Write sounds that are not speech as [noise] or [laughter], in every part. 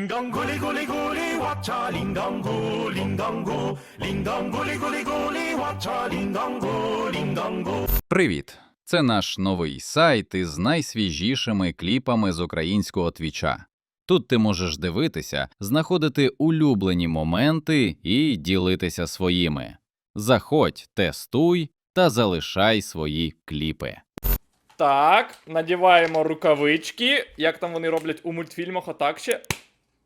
Linganguli guli guli wacha lingangu lingangu linganguli guli guli wacha lingangu lingangu Привіт! Це наш новий сайт із найсвіжішими кліпами з українського твіча. Тут ти можеш дивитися, знаходити улюблені моменти і ділитися своїми. Заходь, тестуй та залишай свої кліпи. Так, надіваємо рукавички, як там вони роблять у мультфільмах, отак ще.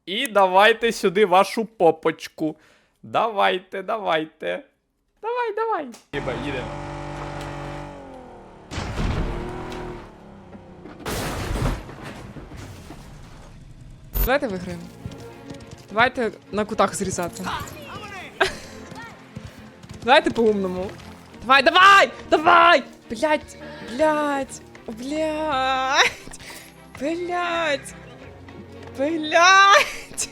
І давайте сюди вашу попочку. Давайте, давайте. Давай, давай. Хіба їдемо. Давайте виграємо. Давайте на кутах зрізати. Давайте по-умному. Давай, давай! Давай! Блять! Блять! Блять! Блять! Блять!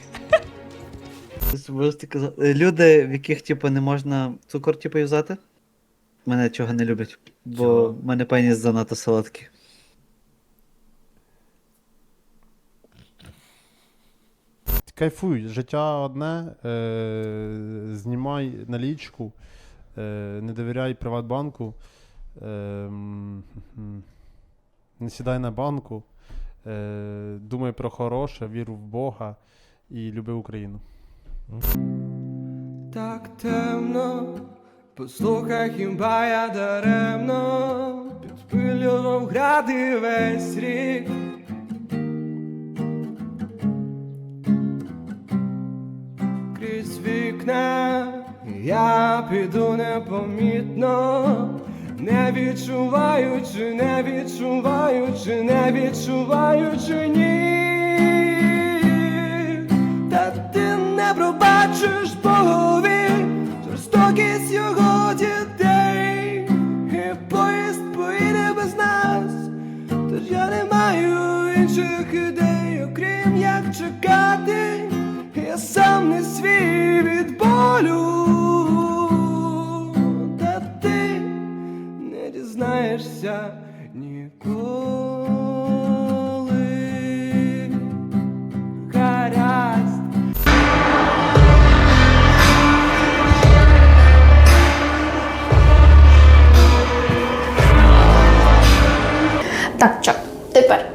Люди, в яких типу, не можна цукор типу, юзати, мене чого не люблять. Бо Чого? в мене пеніс занадто солодкий. Кайфуй, життя одне, е, знімай налічку, е, не довіряй Приватбанку, е, не сідай на банку, е, думай про хороше, вір в Бога і люби Україну. Так темно, послухай хіба я даремно підпилював гради весь рік. Крізь вікна я піду непомітно, не відчуваючи, не відчуваючи, не відчуваючи ні. Та ти не пробачиш Богові жорстокість його дітей, і поїзд поїде без нас, тож я не маю інших ідей, окрім як чекати, я сам не свій від болю, дізнаєшся ніколи. Гаразд. Так, чат, тепер.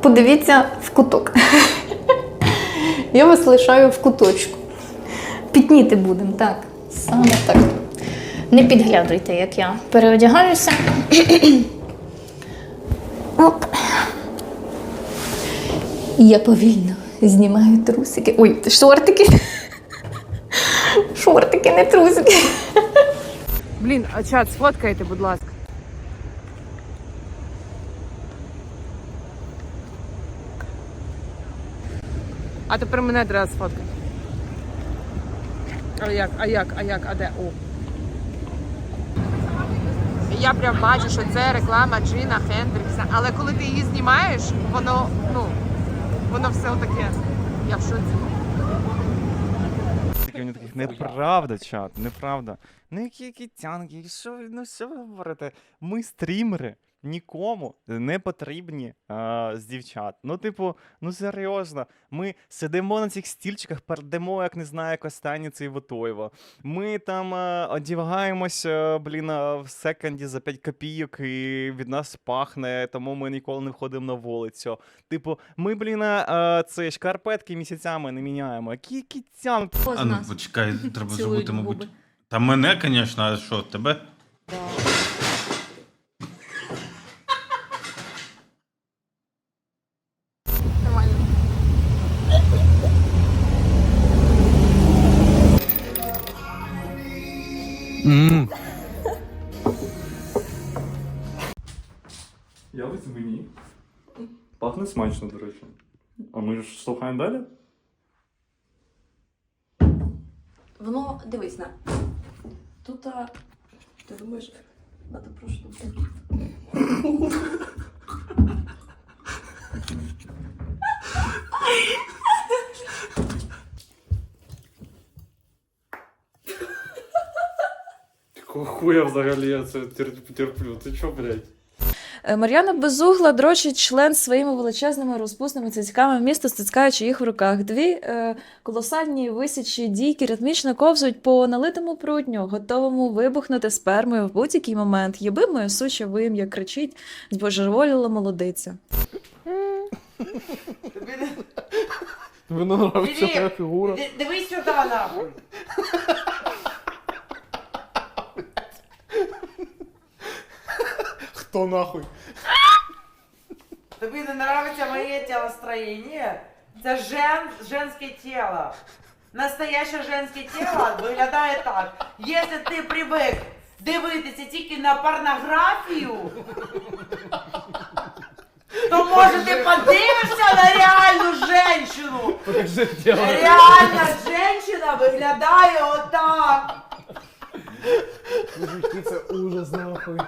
Подивіться в куток. Я вас лишаю в куточку. Пітніти будемо, так. Саме так. Не підглядуйте, як я переодягаюся. Оп. Я повільно знімаю трусики. Ой, шортики. Шортики, не трусики. Блін, а чат, сфоткайте, будь ласка. А тепер мене треба сфоткати. А як, а як, а як, а де? О. Я прям бачу, що це реклама Джина Хендрікса. Але коли ти її знімаєш, воно, ну, воно все отаке. Я в шоці. Такі вони таких неправда, чат, неправда. Ну які які тянки, що ви- ну що ви говорите? Ми стрімери. Нікому не потрібні а, з дівчат. Ну, типу, ну серйозно, ми сидимо на цих стільчиках, пердемо, як не знаю, як останні цей Вотоєво. Ми там а, одягаємось, а, блін, а, в секонді за 5 копійок, і від нас пахне, тому ми ніколи не входимо на вулицю. Типу, ми, блін, а, це шкарпетки місяцями не міняємо. Які, які почекай, треба забути, мабуть. Та мене, звісно, а що, тебе? [laughs] Я ось мені. Пахне смачно, до речі. А ми ж слухаємо далі? Воно дивись на. Тут а, ти думаєш, треба проштовхнути. Якого хуя взагалі я це терплю? Ти чо, блядь? Е, Мар'яна Безугла дрочить член своїми величезними розпусними цицьками місто, стискаючи їх в руках. Дві е, колосальні висячі дійки ритмічно ковзують по налитому прутню, готовому вибухнути спермою в будь-який момент. Єби моє суче вим'я, кричить збожеволіла молодиця. Мені нравиться твоя фігура. Дивись сюди, нахуй. Хто нахуй? Тобі не нравиться моє тілостроєння? Це жен, женське тіло. Настояще женське тіло виглядає так. Якщо ти привик дивитися тільки на порнографію, то може ти подивишся на реальну. Покажи тіло. Реальна жінка виглядає отак. Мужики, це ужас нахуй.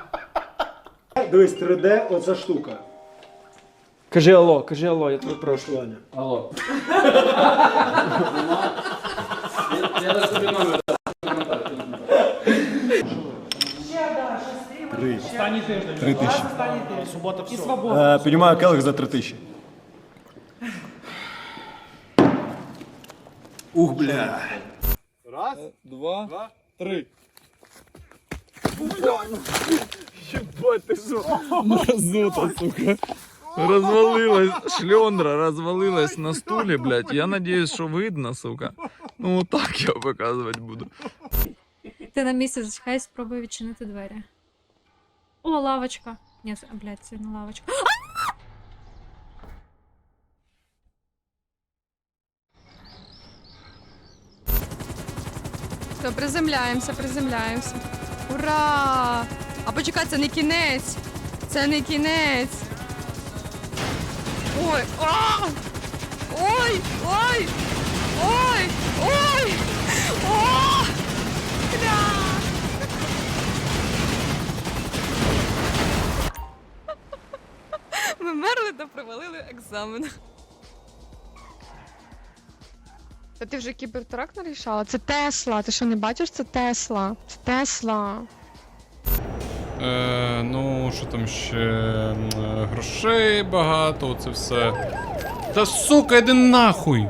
Дивись, 3D, оця штука. Кажи алло, кажи алло, я тебе прошу. Прошлання. Алло. [laughs] Три тисячі. Е, Піднімаю келих за три тисячі. Ух, бля. Мразота, сука. Розвалилась, шльондра розвалилась на стулі, блядь. Я надіюсь, що видно, сука. Ну, так я показувати буду. Ти на місці зачекай, спробуй відчинити двері. О, лавочка. Ні, це- блядь, це не лавочка. Все, приземляємося, приземляємося. Ура! А почекай, це не кінець. Це не кінець. Ой! А! Ой! Ой! Ой! Ой! О! Бля! Ми мерли та провалили екзамен. Та ти вже кібертрак нарішала? Це Тесла. Ти що не бачиш? Це Тесла. Це Тесла. Е, ну, що там ще? Е, Грошей багато, це все. Та сука, йди нахуй!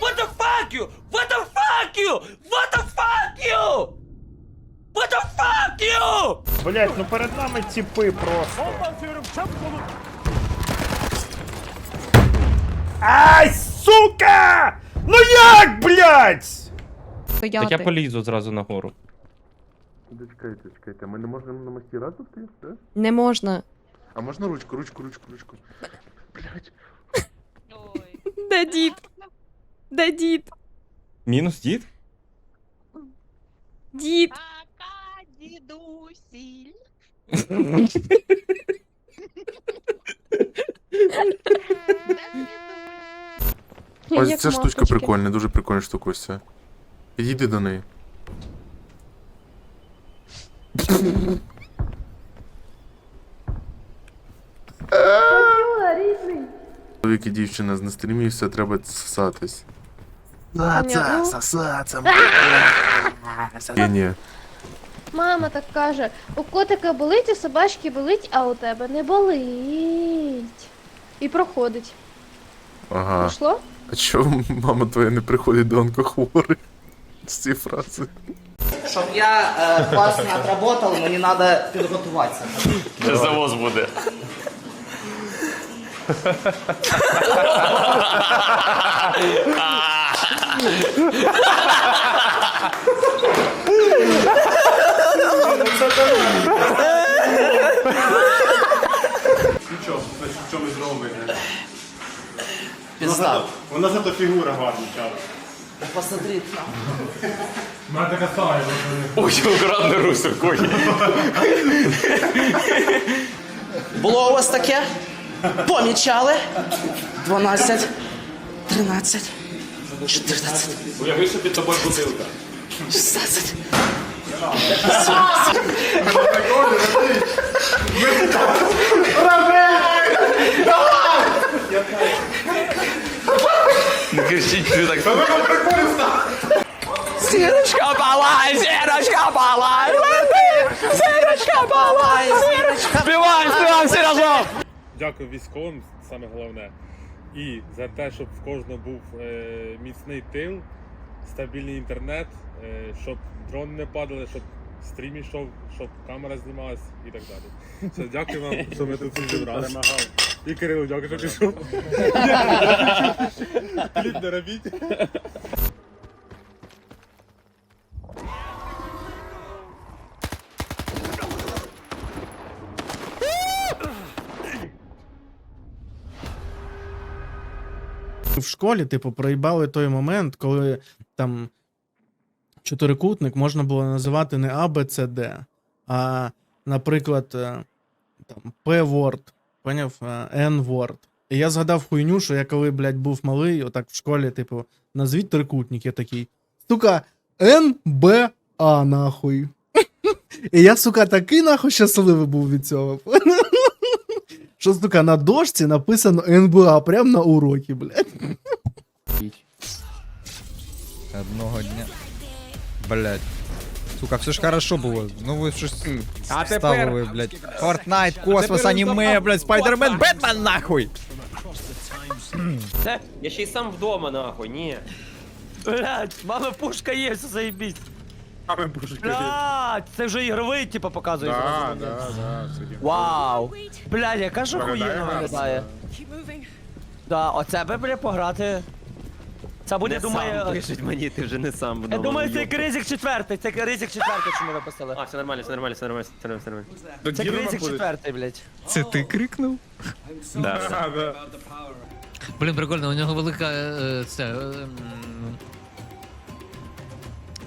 What the fuck you? What the fuck you? Блять, ну перед нами тіпи просто. Ай, сука! Ну як, блять? Стояти. Так я полізу зразу нагору. Чекайте, чекайте, ми не можемо на мості разом стояти? Не можна. А можна ручку, ручку, ручку, ручку. Блять. Де дід? Де дід? Мінус дід? Дід. Ось ця штучка прикольна, дуже прикольна штука ось ця. Підійди до неї. Чоловік і дівчина на стрімі, все треба сосатись. Сосаться. Ні, ні. Мама так каже: у котика болить, у собачки болить, а у тебе не болить. І проходить. Ага. Пройшло? А чого мама твоя не приходить до онкохворих? З цієї фрази. Щоб я е, класно отработав, мені треба підготуватися. Завоз буде. [laughs] Нічого, в чомусь зробити. Підстав. Вона зато фігура гарна, чaro. Посмотри. Вона така сама, Ой, акуратно русь рукою. Було у вас таке? Помічали? 12, 13, 14, Уяви, що під тобою бутилка. 16. Не кричіть, ти так. Сірочка палай, сірочка палай, лети! Сірочка палай, сірочка Співаємо, співаємо всі разом! Дякую військовим, саме головне. І за те, щоб в кожного був е, міцний тил, стабільний інтернет, щоб дрони не падали, щоб стрім йшов, щоб камера знімалась і так далі. Все, дякую вам, що ми тут всі зібралися. І Кирилу, дякую, що пішов. Кліп не робіть. В школі, типу, проїбали той момент, коли там чотирикутник можна було називати не А, С, Д, а, наприклад, е, там П-Word, поняв? Е, N-Word. І я згадав хуйню, що я коли, блядь, був малий, отак в школі, типу, назвіть трикутник, я такий. Сука, Н, Б, А, нахуй. [laughs] І я, сука, такий нахуй щасливий був від цього. [laughs] Що, сука, на дошці написано НБА прямо на урокі, блядь. Одного дня. Блять. Сука, все ж хорошо було. Ну ви щось А ставили, блять. Fortnite, космос, аніме, блять, Спайдермен, Бетмен, нахуй! Я ще й сам вдома, нахуй, ні. Блять, мама пушка є, все заєбісь. Саме боже. Блять, це вже ігровий, типу, показує. Да, да, да. Вау! Блядь, яка ж Виглядає охуєнно гарно. виглядає. Да, оце би, бля, пограти. Це буде, думаю... Пишуть мені, ти вже не сам Я вдома. думаю, це Кризик четвертий, це Кризик четвертий, що ми виписали. А, все нормально, все нормально, все нормально, все нормально, все нормально. Це Кризик четвертий, блядь. Це ти крикнув? Да. Блін, прикольно, у нього велика е, ця, е, м,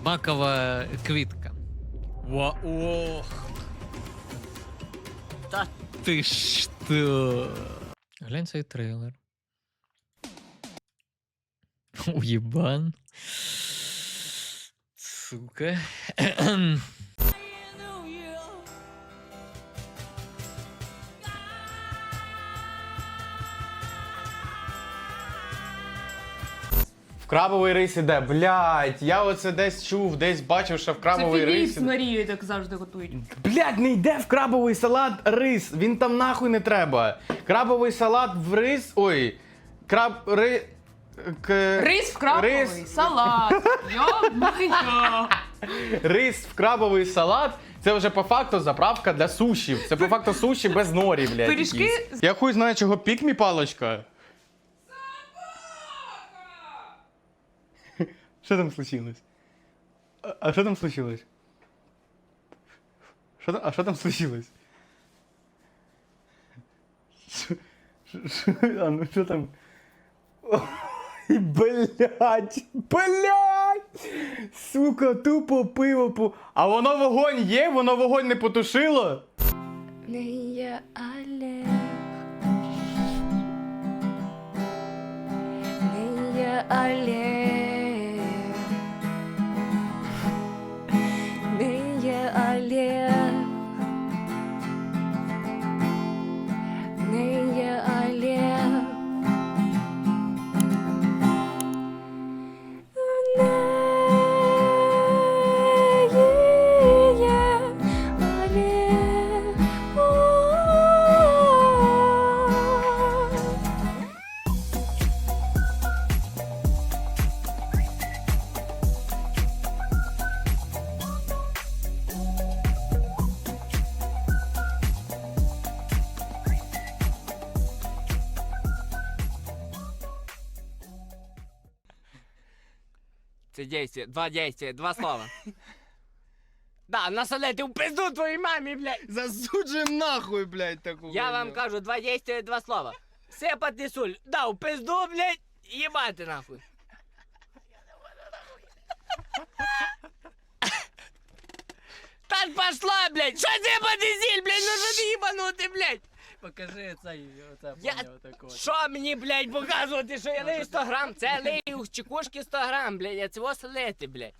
макова квітка. Ва, ох. Та ти що? Глянь цей трейлер. [laughs] Уєбан. Сука. В крабовий рис іде, блядь, я оце десь чув, десь бачив, що в крабовий рис. іде. Марією так завжди готують. Блядь, не йде в крабовий салат рис. Він там нахуй не треба. Крабовий салат в рис. Ой. Краб. Ри. К... Рис в крабовий, Рис. салат. [laughs] Рис в крабовий салат. Це вже по факту заправка для суші. Це по факту суші без норі, блядь. Пиріжки якісь. Я хуй знаю, чого пікмі палочка. Що там случилось? А- А що там случилось? Що там, а що там случилось? Що- що- що- А ну що там? Блять! блядь! Сука, тупо пиво по. А воно вогонь є? Воно вогонь не потушило? Не є Олег. Не є Олег. Це действие, два действия, два слова. [laughs] Да, насолити в пизду твоїй мамі, блядь. Засуджуємо нахуй, блядь, таку. Я вам кажу, два действия, два слова. Сипати суль, да, в пизду, блядь, їбати нахуй. Та ж пошла, блядь! Що сипати сіль, блядь, ну що ти їбанути, блядь? Покажи цей, оце Я... Що мені, блядь, показувати, що я лию 100 грам? Це лию чекушки 100 грам, блядь, я цього солити, блядь.